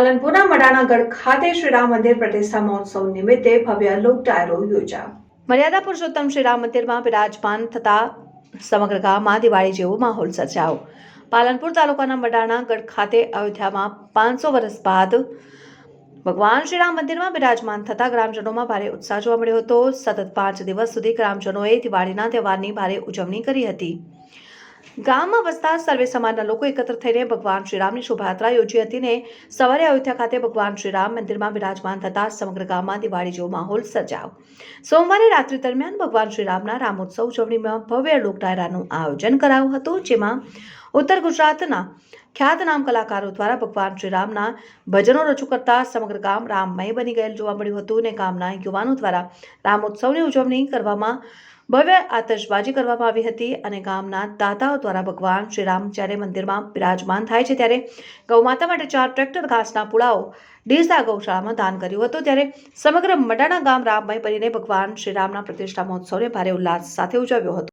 પાલનપુરના મડાણાગઢ ખાતે શ્રી રામ મંદિર પ્રતિષ્ઠા મહોત્સવ નિમિત્તે ભવ્ય લોક ડાયરો યોજાયો. મર્યાદા પુરુષોત્તમ શ્રી રામ મંદિરમાં બિરાજમાન થતા સમગ્ર ગામમાં દિવાળી જેવો માહોલ સર્જાયો. પાલનપુર તાલુકાના મડાણાગઢ ખાતે અયોધ્યામાં પાંચસો વર્ષ બાદ ભગવાન શ્રીરામ મંદિરમાં બિરાજમાન થતા ગ્રામજનોમાં ભારે ઉત્સાહ જોવા મળ્યો હતો. સતત પાંચ દિવસ સુધી ગ્રામજનોએ દિવાળીના તહેવારની ભારે ઉજવણી કરી હતી. ગામમાં વસતા સર્વે સમાજના લોકો એકત્ર થઈને ભગવાન શ્રીરામની શોભાયાત્રા યોજી હતી ને સવારે અયોધ્યા ખાતે ભગવાન શ્રીરામ મંદિરમાં બિરાજમાન થતા સમગ્ર ગામમાં દિવાળી જેવો માહોલ સર્જાયો. સોમવારે રાત્રિ દરમિયાન ભગવાન શ્રીરામના રામોત્સવ ઉજવણીમાં ભવ્ય લોક ડાયરાનું આયોજન કરાયું હતું, જેમાં ઉત્તર ગુજરાતના ખ્યાતનામ કલાકારો દ્વારા ભગવાન શ્રીરામના ભજનો રજૂ કરતા સમગ્ર ગામ રામમય બની ગયેલ જોવા મળ્યું હતું અને ગામના યુવાનો દ્વારા રામોત્સવની ઉજવણી કરવામાં ભવ્ય આતશબાજી કરવામાં આવી હતી અને ગામના દાતાઓ દ્વારા ભગવાન શ્રીરામ જ્યારે મંદિરમાં બિરાજમાન થાય છે ત્યારે ગૌમાતા માટે ચાર ટ્રેક્ટર ઘાસના પુડાઓ ડીસા ગૌશાળામાં દાન કર્યું હતું ત્યારે સમગ્ર મડાણા ગામ રામમય બનીને ભગવાન શ્રીરામના પ્રતિષ્ઠા મહોત્સવને ભારે ઉલ્લાસ સાથે ઉજવ્યો હતો.